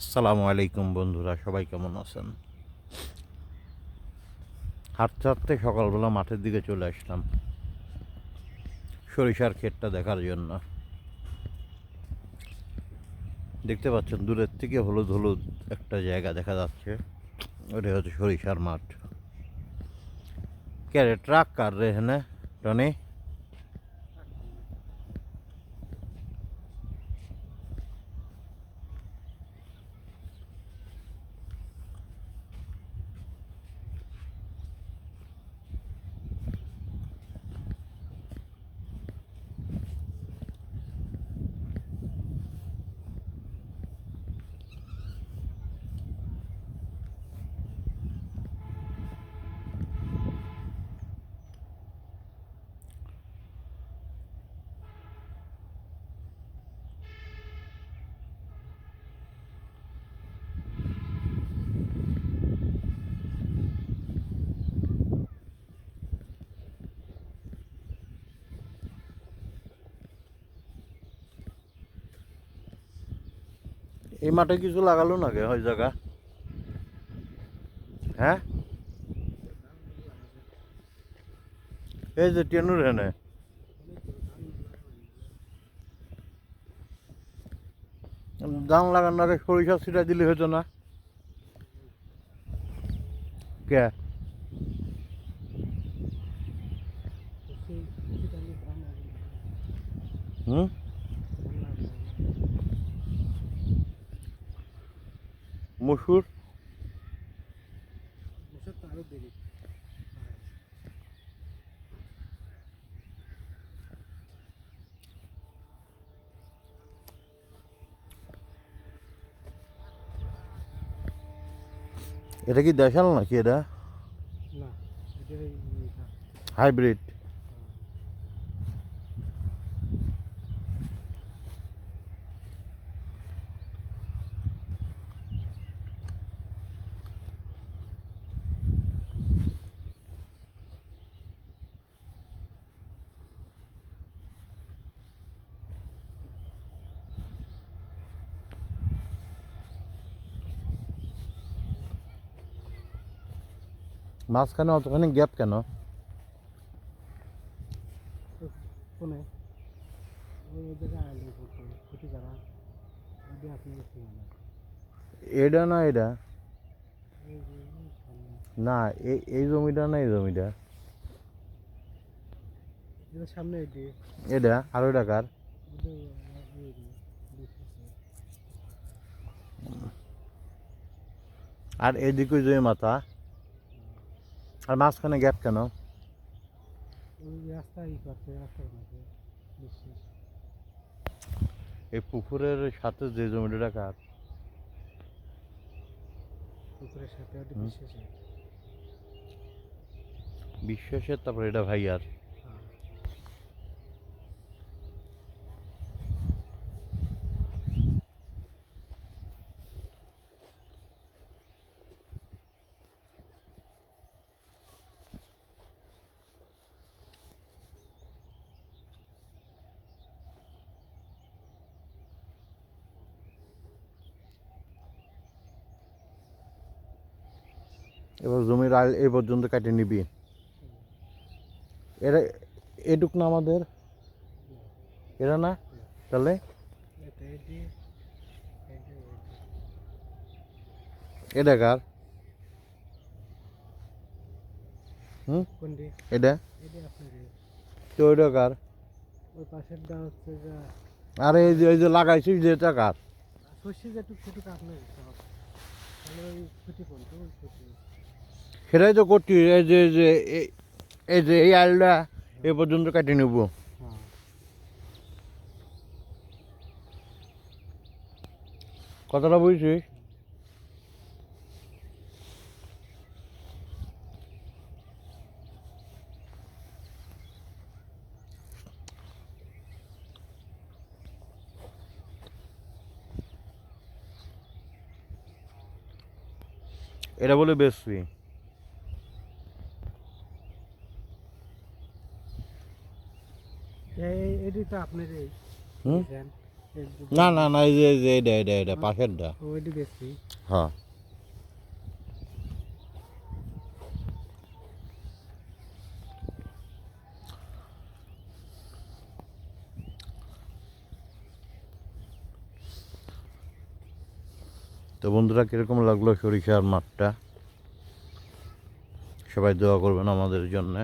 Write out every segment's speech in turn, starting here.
আসসালামু আলাইকুম বন্ধুরা, সবাই কেমন আছেন? হাঁটতে হাঁটতে সকালবেলা মাঠের দিকে চলে আসলাম সরিষার ক্ষেতটা দেখার জন্য। দেখতে পাচ্ছেন, দূরের থেকে হলুদ হলুদ একটা জায়গা দেখা যাচ্ছে, ওটা হচ্ছে সরিষার মাঠ। কে রে ট্রাক কার রে হ্যাঁ টনি? এই মাঠে কিছু লাগালো না কে ওই জায়গা? হ্যাঁ? এই যে টেনুর হেনে দাম লাগানোর সরিষা ছিটা দিলে হতো না। কে? হুম? মসুর এটা কি দেশাল নাকি এটা? এটা। হাইব্রিড। মাঝখানে অতখানি গ্যাপ কেন? এটা না এটা এই যে না এই জমিটা না এই জমিটা সামনে এটি আড়াই টাকার যে। আর এদিকে জমি মাথা। আর মাঝখানে গ্যাপ কেন? এই পুকুরের সাথে যে জমিটা কার? পুকুরের সাথে বিশ্বাসের তারপর এটা ভাইয়ার। এবার জমির আল এই পর্যন্ত কাটে নিবি। এরা এটুক না আমাদের? এরা না? তাহলে? এটা এটি এটি কার হুম এটা এটি তো ওইটা কার ওই যে আর এই যে এই যে লাগাইছিস যেটা কার শস্য যেটুক সেটাই তো করছি, এই যে এই যে, এই- যে, এই আলটা এ পর্যন্ত কাটে নেব। কথাটা বুঝছিস? এটা বলে বেশি এই এটি তো আপনার এই না না না এই যে এই যে এটা এটা এটা পাশেরটা ওইটি দেখছি। হ্যাঁ। তো বন্ধুরা কীরকম লাগল সরিষার মাঠটা? সবাই দোয়া করবেন আমাদের জন্যে।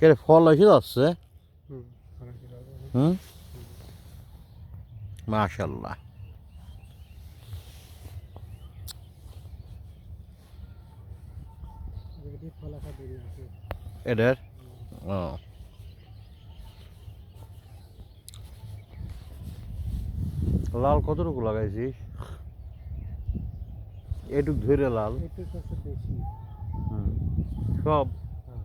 কে ফল এসে যাচ্ছে। হুম মাশাল্লাহ এদের? ও। লাল কতটুকু লাগাইছিস? এটুক ধরে লাল। সব হ্যাঁ